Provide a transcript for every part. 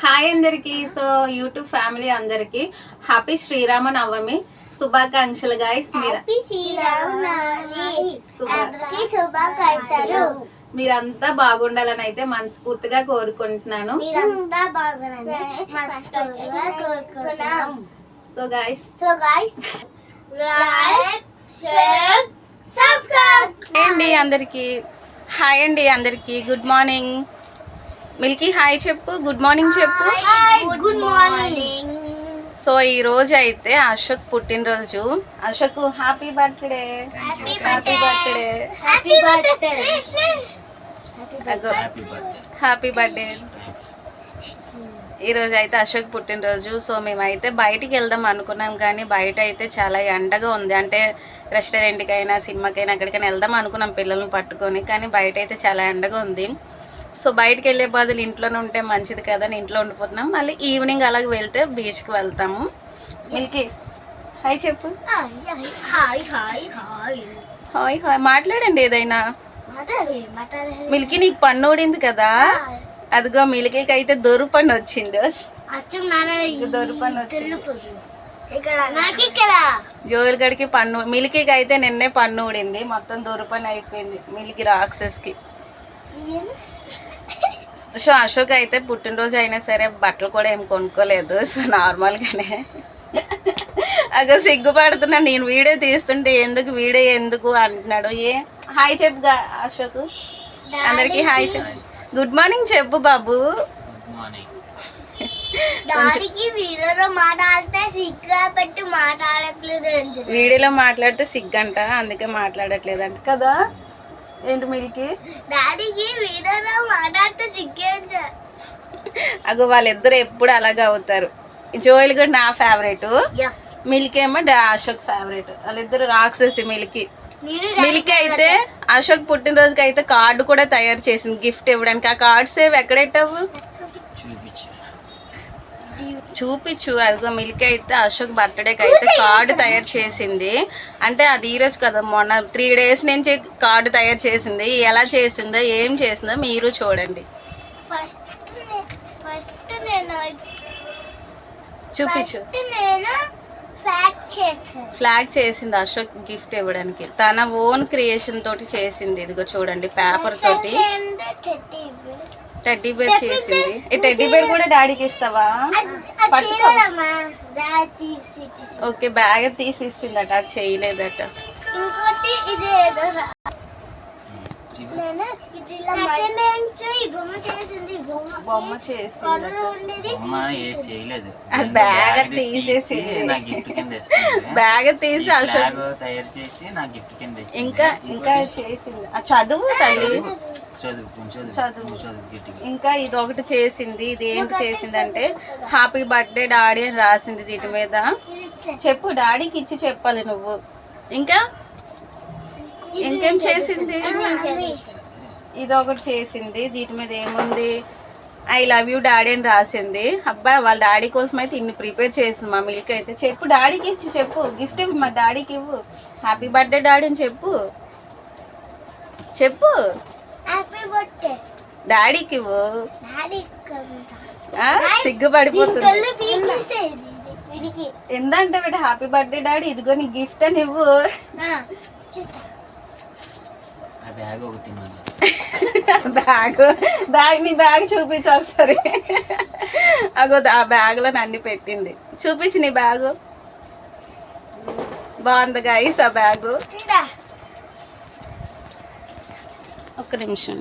Hi అందరికి. So YouTube family అందరికి happy Srirama Navami శుభాకాంక్షలు గాయస్ మీరు మీరంతా బాగుండాలని అయితే మనస్ఫూర్తిగా కోరుకుంటున్నాను. సో గాయస్ సో అండి అందరికి. హాయ్ అండి అందరికి. గుడ్ మార్నింగ్ మిల్కీ హాయ్ చెప్పు. గుడ్ మార్నింగ్ చెప్పు. Good morning. సో ఈ రోజు అయితే అశోక్ పుట్టినరోజు. Ashok happy birthday happy happy birthday happy birthday happy birthday ఈ రోజు అయితే అశోక్ పుట్టినరోజు. సో మేమైతే బయటికి వెళ్దాం అనుకున్నాం కానీ బయట అయితే చాలా ఎండగా ఉంది. అంటే రెస్టారెంట్కైనా సినిమాకైనా ఎక్కడికైనా వెళ్దాం అనుకున్నాం పిల్లల్ని పట్టుకొని. కానీ బయట అయితే చాలా ఎండగా ఉంది. సో బయటికి వెళ్ళే బదులు ఇంట్లోనే ఉంటే మంచిది కదా అని ఇంట్లో ఉండిపోతున్నాం. మళ్ళీ ఈవినింగ్ అలాగ వెళ్తే బీచ్కి వెళ్తాము. మిల్కీ హాయ్ చెప్పు. Hi hi hi. హాయ్ మాట్లాడండి ఏదైనా. మిల్కీ నీకు పన్ను ఊడింది కదా? అదిగో మిల్కీకి అయితే దొరు పన్ను వచ్చింది. దొరు పన్ను వచ్చింది. జోయల్ గడికి పన్ను మిల్కీకి అయితే నిన్నే పన్ను ఊడింది. మొత్తం దొరు పన్ను అయిపోయింది మిల్కీ రాక్షస్కి. సో అశోక్ అయితే పుట్టినరోజు అయినా సరే బట్టలు కూడా ఏం కొనుక్కోలేదు. సో నార్మల్గానే. అగ సిగ్గుపడుతున్నా నేను వీడియో తీస్తుంటే ఎందుకు వీడియో ఎందుకు అంటున్నాడు. ఏ? హాయ్ చెప్పు అశోక్. అందరికి హాయ్ చెప్పు. గుడ్ మార్నింగ్ చెప్పు బాబు. వీడియోలో మాట్లాడితే సిగ్గా పెట్టి మాట్లాడట్లేదు అని చెప్పి. వీడియోలో మాట్లాడితే సిగ్గంట అందుకే మాట్లాడట్లేదంట కదా. ఏంటి మిల్కీ? డాడీకి వీడియోలో మాట్లాడితే సిగ్గే అని చెప్పి. అగో వాళ్ళిద్దరు ఎప్పుడు అలాగే అవుతారు. జోయల్ కూడా నా ఫేవరెట్. మిల్కీ ఏమో డా- అశోక్ ఫేవరెట్. వాళ్ళిద్దరు రాక్షసి మిల్కీ. మిల్కీ అయితే అశోక్ పుట్టినరోజుకి అయితే కార్డు కూడా తయారు చేసింది గిఫ్ట్ ఇవ్వడానికి. ఆ కార్డ్స్ ఏవి ఎక్కడెట్టావు చూపించు అదిగో మిల్కీ అయితే అశోక్ బర్త్డేకి అయితే కార్డు తయారు చేసింది. అంటే అది ఈ రోజు కదా మొన్న త్రీ డేస్ నుంచి కార్డు తయారు చేసింది. ఎలా చేసిందో ఏం చేసిందో మీరు చూడండి. చూపించు. ఫ్లాగ్ చేసింది అశోక్ గిఫ్ట్ ఇవ్వడానికి. తన ఓన్ క్రియేషన్ తోటి చేసింది. ఇదిగో చూడండి పేపర్ తోటి. టెడ్డీ బేర్ చేసింది. ఈ టెడ్డీ బేర్ కూడా డాడీకి ఇస్తావా? పట్టుకో. ఓకే బ్యాగ్ తీసి ఇస్తుందట అది చేయలేదట. అది నేను బ్యాగ్ బ్యాగ్ తీసేసింది. తీసి నా గిఫ్ట్ కింద ఇస్తుంది బ్యాగ్ తీసి ఈ అశోక్ ఫ్లాగ్ తయారు చేసి నా గిఫ్ట్ కింద ఇచ్చింది. ఇంకా ఇంకా చేసింది. చదువు తల్లి. చదువు కొంచెం చదువు. చదువు నువ్వు చదువు గట్టిగా ఇంకా ఇది ఒకటి చేసింది. ఇది ఏంటి చేసింది అంటే హ్యాపీ బర్త్డే డాడీ అని రాసింది వీటి మీద. చెప్పు డాడీకి ఇచ్చి చెప్పాలి నువ్వు. ఇంకా? ఇంకేం చేసింది. ఇది ఒకటి చేసింది. దీని మీద ఏముంది? ఐ లవ్ యూ డాడీ అని రాసింది. అబ్బాయి వాళ్ళ డాడీ కోసం అయితే ఇన్ని ప్రిపేర్ చేసింది మా మిల్క్ అయితే. చెప్పు డాడీకి ఇచ్చి చెప్పు. గిఫ్ట్ ఇవ్వు మా డాడీకి ఇవ్వు. హ్యాపీ బర్త్డే డాడీ అని చెప్పు. చెప్పు. డాడీకి ఇవ్వు? సిగ్గుపడిపోతుంది. ఎందంటే బిడ్డ హ్యాపీ బర్త్డే డాడీ. ఇదిగో నీ గిఫ్ట్ అని ఇవ్వు. బ్యాగ్ ఒకటి బ్యాగ్. బ్యాగ్ నీ బ్యాగ్ చూపించు ఒకసారి. అగో ఆ బ్యాగ్లో నన్ను పెట్టింది. చూపించు నీ బ్యాగ్. బాగుంది గాయస్ ఆ బ్యాగ్. ఇందా. ఒక్క నిమిషం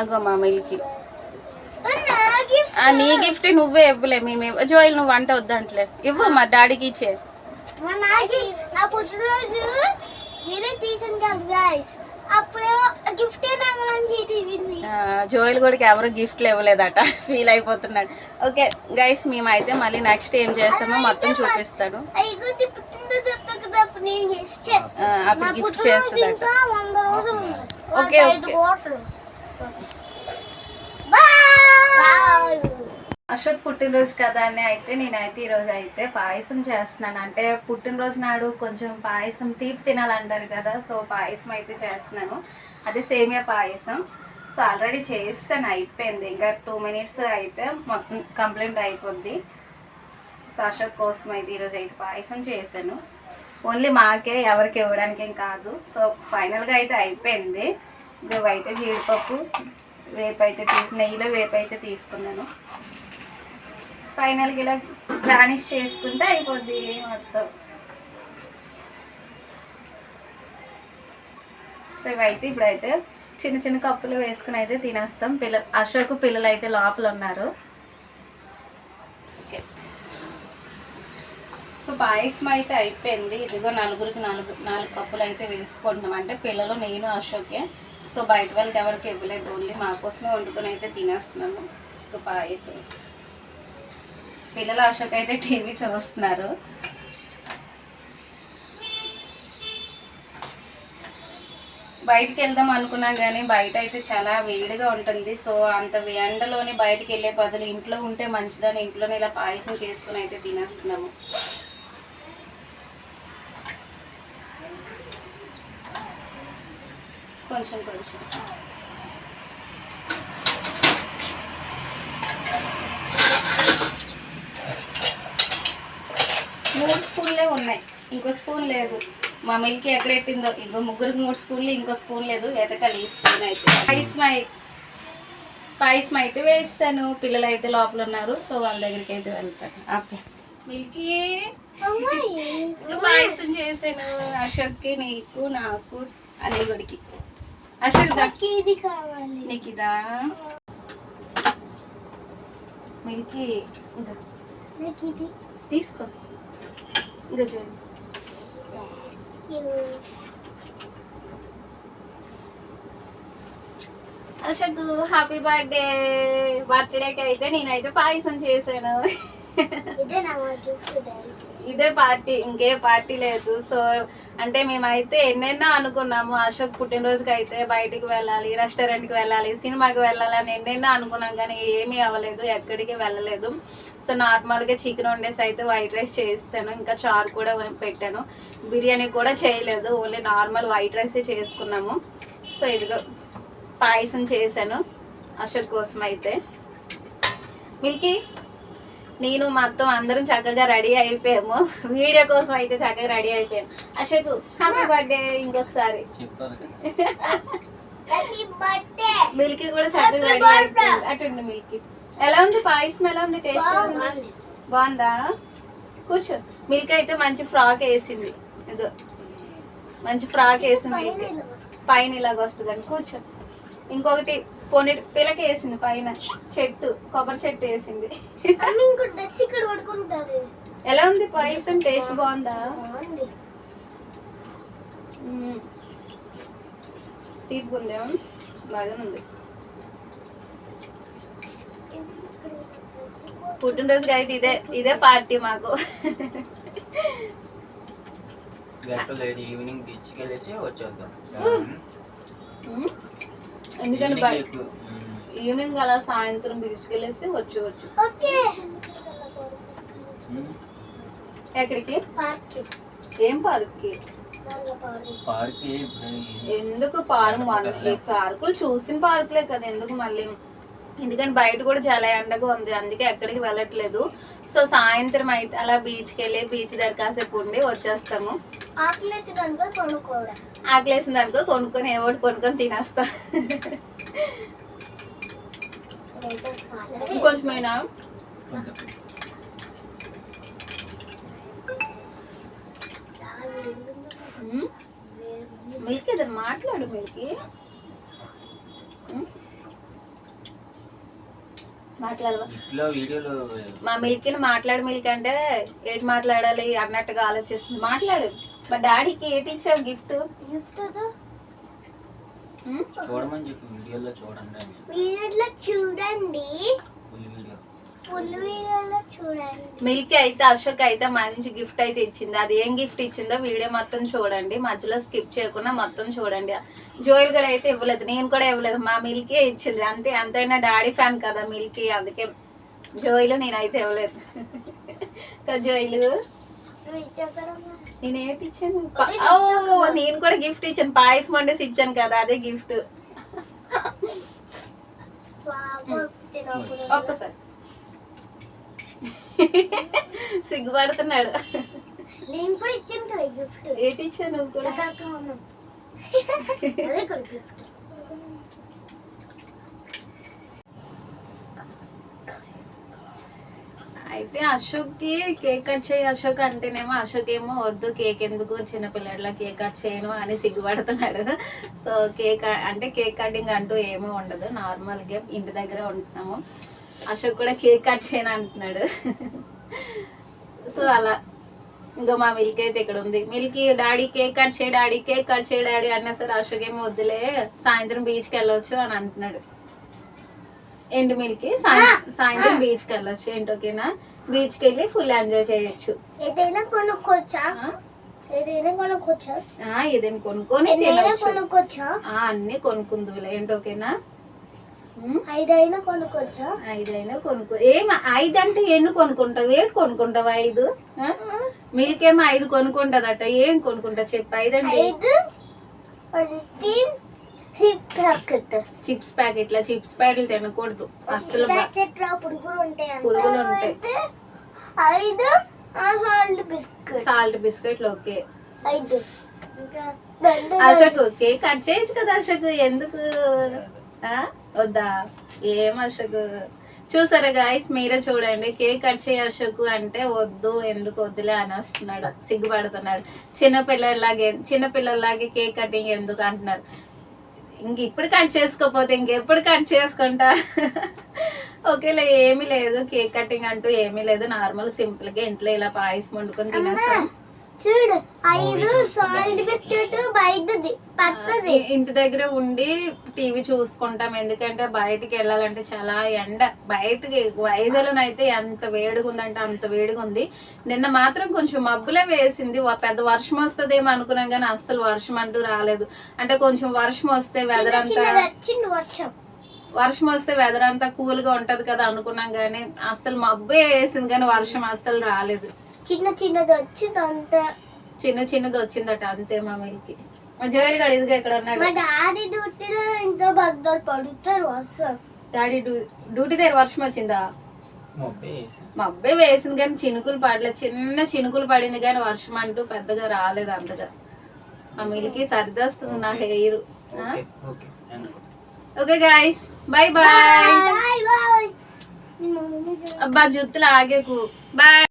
అగో మా మిల్కి. నా గిఫ్ట్ ఆ నీ గిఫ్ట్ నువ్వే ఇవ్వలే మేము జోయిల్ నువ్వు వంట వద్దంటలే. ఇవ్వు మా డాడీకి ఇచ్చే. నా పుట్టినరోజు తీసాను కదా గాయస్ అప్పుడేమో గిఫ్ట్ జోయిల్ కూడా ఎవరు గిఫ్ట్లు ఇవ్వలేదట. ఫీల్ అయిపోతున్నాడు. ఓకే గైస్ మేమైతే మళ్ళీ నెక్స్ట్ ఏం చేస్తామో మొత్తం చూపిస్తాడు. అప్పుడు గిఫ్ట్ చేస్తుందట. Okay, okay. అశోక్ పుట్టినరోజు కదా అని అయితే నేనైతే ఈరోజు అయితే పాయసం చేస్తున్నాను. అంటే పుట్టినరోజు నాడు కొంచెం పాయసం తీపి తినాలంటారు కదా సో పాయసం అయితే చేస్తున్నాను. అదే సేమియా పాయసం. సో ఆల్రెడీ చేస్తాను అయిపోయింది. ఇంకా టూ మినిట్స్ అయితే మొత్తం కంప్లీట్ అయిపోద్ది. సో అశోక్ కోసం అయితే ఈరోజు అయితే పాయసం చేశాను. ఓన్లీ మాకే ఎవరికి ఇవ్వడానికి ఏం కాదు. సో ఫైనల్గా అయితే అయిపోయింది. ఇంకా జీడిపప్పు వేపు అయితే తీ- నెయ్యిలో వేపు అయితే తీసుకున్నాను. ఫైనల్గా ఇలా గార్నిష్ చేసుకుంటే అయిపోద్ది మొత్తం. సో ఇవైతే ఇప్పుడైతే చిన్న చిన్న కప్పులు వేసుకుని అయితే తినేస్తాం. పిల్ల అశోక్ పిల్లలు అయితే లోపల ఉన్నారు. ఓకే. సో పాయసం అయితే అయిపోయింది. ఇదిగో నలుగురికి నాలుగు నాలుగు కప్పులు అయితే వేసుకుంటున్నాం. అంటే పిల్లలు నేను అశోకే. సో బయట వాళ్ళకి ఎవరికి ఇవ్వలేదు. ఓన్లీ మా కోసమే వండుకొని అయితే తినేస్తున్నాము ఇక పాయసం. పిల్లలు అశోక్ అయితే టీవీ చూస్తున్నారు. బయటికి వెళ్దాం అనుకున్నా కానీ బయట అయితే చాలా వేడిగా ఉంటుంది. సో అంత ఎండలోని బయటికి వెళ్ళే బదులు ఇంట్లో ఉంటే మంచిదని ఇంట్లోనే ఇలా పాయసం చేసుకుని అయితే తినేస్తున్నాము. కొంచెం కొంచెం. మూడు స్పూన్లే ఉన్నాయి. ఇంకో స్పూన్ లేదు. మా మిల్క్ ఎక్కడ పెట్టిందో? ఇంకో ముగ్గురికి మూడు స్పూన్లు ఇంకో స్పూన్ లేదు. వెతకాలి ఈ స్పూన్ అయితే. పాయసం పాయసం అయితే వేస్తాను. పిల్లలు అయితే లోపల ఉన్నారు సో వాళ్ళ దగ్గరికి అయితే వెళ్తాను. ఓకే. మిల్కీ? పాయసం చేశాను. అశోక్కి నీకు నాకు అనేగుడికి. అశోక్ దా. నాకు ఇది కావాలి. నీకు ఇదా? మిల్కీ తీసుకో. ఇంకా చూడు. అశకు హ్యాపీ బర్త్డే బర్త్డేకి అయితే నేనైతే పాయసం చేశాను. ఇదే నా గిఫ్ట్ ఇదే పార్టీ ఇంకే పార్టీ లేదు. సో అంటే మేమైతే ఎన్నెన్నో అనుకున్నాము. అశోక్ పుట్టినరోజుకి అయితే బయటికి వెళ్ళాలి రెస్టారెంట్కి వెళ్ళాలి సినిమాకి వెళ్ళాలి అని ఎన్నెన్నో అనుకున్నాం కానీ ఏమీ అవ్వలేదు ఎక్కడికి వెళ్ళలేదు. సో నార్మల్గా చికెన్ వండేసి అయితే వైట్ రైస్ చేస్తాను ఇంకా చారు కూడా పెట్టాను. బిర్యానీ కూడా చేయలేదు ఓన్లీ నార్మల్ వైట్ రైసే చేసుకున్నాము. సో ఇదిగో పాయసం చేశాను అశోక్ కోసం అయితే. మిల్కీ? నేను మొత్తం అందరం చక్కగా రెడీ అయిపోయాము. వీడియో కోసం అయితే చక్కగా రెడీ అయిపోయాము. అశోక్ హ్యాపీ బర్త్డే ఇంకొకసారి. మిల్కీ కూడా చక్కగా రెడీ అయిపోయింది. అటుండి మిల్కీ. ఎలా ఉంది పాయసం? ఎలా ఉంది? టేస్ట్ బాగుందా. కూర్చో. మిల్క్ అయితే మంచి ఫ్రాక్ వేసింది. ఇదో మంచి ఫ్రాక్ వేసింది మిల్క్. పైన ఇలాగ వస్తుందండి. కూర్చో. ఇంకొకటి పొని పిల్లకి వేసింది పైన. చెట్టు కొబ్బరి చెట్టు వేసింది. అమ్మ ఇంకో డ్రెస్ ఇక్కడ పడుకుంటారు ఎలా ఉంది పాయసం? టేస్ట్ బాగుందా? బాగుంది. మ్మ్. తీపి ఉందా? బాగానే ఉంది. పుట్టినరోజుకి అయితే ఇదే ఇదే పార్టీ మాకు. ఈవినింగ్ బీచ్కి వెళ్ళేసి వచ్చేద్దాం. ఎందుకంటే ఈవినింగ్ అలా సాయంత్రం బీచ్కి వెళ్ళేసి వచ్చి వచ్చు ఓకే. ఉమ్. ఎక్కడికి? ఏం పార్క్కి? ఎందుకు పార్క్ ఈ పార్కులు చూసిన పార్కులే కదా ఎందుకు మళ్ళీ? ఎందుకంటే బయట కూడా చాలా ఎండగా ఉంది అందుకే ఎక్కడికి వెళ్ళట్లేదు. సో సాయంత్రం అయితే అలా బీచ్కి వెళ్ళి బీచ్ దగ్గర కాసేపు ఉండి వచ్చేస్తాము. ఆకలేసింది అనుకో కొనుక్కొని ఏవోటి కొనుక్కొని తినేస్తా. లేదా కాలే. ఇంకొంచెమైనా? కొంచెం చాలా వేడిగా ఉంది. ఉమ్, మిల్కీ ఏదైనా మాట్లాడు మిల్కీ ఉమ్? మాట్లాడవా ఇట్లా వీడియోలో మా మిల్కీని మాట్లాడు మిల్క్ అంటే ఏంటి మాట్లాడాలి అన్నట్టుగా ఆలోచిస్తుంది. మాట్లాడు. మా డాడీకి ఏంటి ఇచ్చావు గిఫ్ట్ చూడమని చెప్పి వీడియోలో చూడండి వీడియోలో చూడండి. మిల్క్ అయితే అశోక్ అయితే మంచి గిఫ్ట్ అయితే ఇచ్చింది. అది ఏం గిఫ్ట్ ఇచ్చిందో వీడియో మొత్తం చూడండి. మధ్యలో స్కిప్ చేయకుండా మొత్తం చూడండి. జోయిల్ కూడా అయితే ఇవ్వలేదు. నేను కూడా ఇవ్వలేదు. మా మిల్కే ఇచ్చింది. అంతే అంతైనా డాడీ ఫ్యాన్ కదా మిల్కీ. అందుకే జోయిలు నేనైతే ఇవ్వలేదు. జోయిలు? నేను నేను కూడా గిఫ్ట్ ఇచ్చాను. పాయసం వండేసి ఇచ్చాను కదా అదే గిఫ్ట్ ఒక్కసారి. సిగ్గుపడుతున్నాడు. నేను కూడా ఇచ్చాను కదా గిఫ్ట్ ఏటి కూడా? అదే కూడా గిఫ్ట్ అయితే అశోక్కి కేక్ కట్ చేయి అశోక్ అంటేనేమో అశోక్ ఏమో వద్దు కేక్ ఎందుకు చిన్నపిల్లల కేక్ కట్ చేయను అని సిగ్గుపడుతున్నాడు. సో కేక్ అంటే కేక్ కటింగ్ అంటూ ఏమీ ఉండదు. నార్మల్గా ఇంటి దగ్గర ఉంటున్నాము. అశోక్ కూడా కేక్ కట్ చేయను అంటున్నాడు. సో అలా ఇంకా మా మిల్క్ అయితే ఇక్కడ ఉంది. మిల్క్ డాడీ కేక్ కట్ చేయి డాడీ కేక్ కట్ చేయి డాడీ అన్నా సరే అశోక్ ఏమో వద్దులే సాయంత్రం బీచ్కి వెళ్ళొచ్చు అని అంటున్నాడు. ఎండు మిల్క్? సాయంత్రం బీచ్కి వెళ్ళొచ్చు. ఏంటి ఓకేనా? బీచ్కి వెళ్ళి ఫుల్ ఎంజాయ్ చేయొచ్చు. ఏదైనా కొనుక్కోవచ్చా? ఏదైనా కొనుక్కోవచ్చా? ఏదైనా కొనుక్కొని కొనుక్కోవచ్చా? అన్ని కొనుక్కుందులే ఏంటి ఓకేనా? ఐదైనా కొనుక్కోవచ్చా? ఐదైనా కొనుక్కో. ఏం ఐదు అంటే ఎన్ని కొనుక్కుంటావు? ఏంటి కొనుక్కుంటావు ఐదు? మిల్క్ ఏమో ఐదు కొనుక్కుంటదట. ఏం కొనుక్కుంటా చెప్పు? ఐదు అంటే ప్యాకెట్ చిప్స్ ప్యాకెట్ల? చిప్స్ ప్యాకెట్లు తినకూడదు. అసలు ప్యాకెట్ పురుగులు ఉంటాయి. పురుగులు ఉంటాయి. ఐదు సాల్ట్ బిస్కెట్ సాల్ట్ బిస్కెట్లు ఓకే. ఐదు. అశోక్ కేక్ కట్ చేయొచ్చు కదా అశోక్. ఎందుకు? ఆ? వద్దా? ఏం అశోక్? చూసారా గాయస్ మీరే చూడండి. కేక్ కట్ చేయ అశోక్ అంటే వద్దు ఎందుకు వద్దులే అని వస్తున్నాడు. సిగ్గుపడుతున్నాడు. చిన్నపిల్లలాగే చిన్నపిల్లలాగే కేక్ కటింగ్ ఎందుకు అంటున్నారు? ఇంక ఇప్పుడు కట్ చేసుకోకపోతే ఇంకెప్పుడు కట్ చేసుకుంటా? ఓకేలే ఏమీ లేదు కేక్ కటింగ్ అంటూ ఏమీ లేదు. నార్మల్ సింపుల్గా ఇంట్లో ఇలా పాయసం వండుకొని తినేస్తాం. చూడు ఐదు బిస్కెట్ బయటది ఇంటి దగ్గర ఉండి టీవీ చూసుకుంటాం. ఎందుకంటే బయటికి వెళ్ళాలంటే చాలా ఎండ. బయటికి వైజాగ్లోనైతే ఎంత వేడిగా ఉందంటే అంత వేడిగా ఉంది. నిన్న మాత్రం కొంచెం మబ్బులే వేసింది. పెద్ద వర్షం వస్తుందేమో అనుకున్నాం కానీ అస్సలు వర్షం అంటూ రాలేదు. అంటే కొంచెం వర్షం వస్తే వెదర్ అంతా వర్షం. వర్షం వస్తే వెదర్ అంతా కూల్గా ఉంటది కదా అనుకున్నాం కానీ అస్సలు మబ్బే వేసింది కానీ వర్షం అస్సలు రాలేదు. చిన్న చిన్నది వచ్చింది అంతే. చిన్న చిన్నది వచ్చిందట అంతే మా మిల్కి మా జోయల్ గడు ఇదిగా ఇక్కడ ఉన్నాడు. మా డాడీ డ్యూటీలో ఎంతో బద్దలు పడుతారు వర్షం డాడీ డ్యూ డ్యూటీ దగ్గర వర్షం వచ్చిందా? మా అబ్బాయి వేసింది కానీ చినుకులు పడలేదు చిన్న చినుకులు పడింది కానీ వర్షం అంటూ పెద్దగా రాలేదు అంతగా. మా మిల్కి సర్దేస్తుంది నా హెయిర్. Okay okay. అనుకో okay guys bye bye. Bye bye. అబ్బా జుత్తులు ఆగేకు. బాయ్.